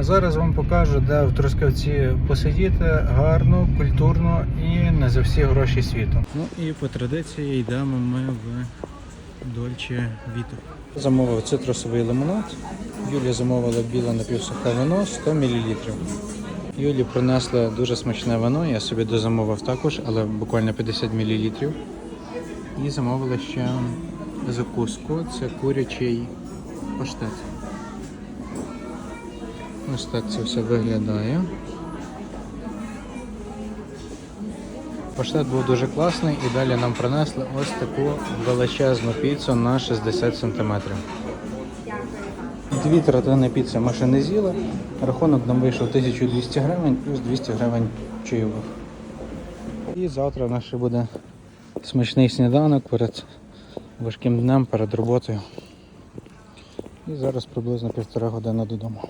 А зараз вам покажу, де в Трускавці посидіти гарно, культурно і не за всі гроші світу. Ну і по традиції йдемо ми в Дольче Віто. Замовив цитрусовий лимонад. Юлі замовила біле напівсухе вино 100 мл. Юлі принесли дуже смачне вино, я собі дозамовив також, але буквально 50 мл. І замовили ще закуску. Це курячий паштет. Ось так це все виглядає. Паштет був дуже класний і далі нам принесли ось таку величезну піцу на 60 см. Дві третини піци ми ще не з'їли. Рахунок нам вийшов 1200 гривень плюс 200 гривень чайових. І завтра у нас ще буде смачний сніданок перед важким днем, перед роботою. І зараз приблизно півтора години додому.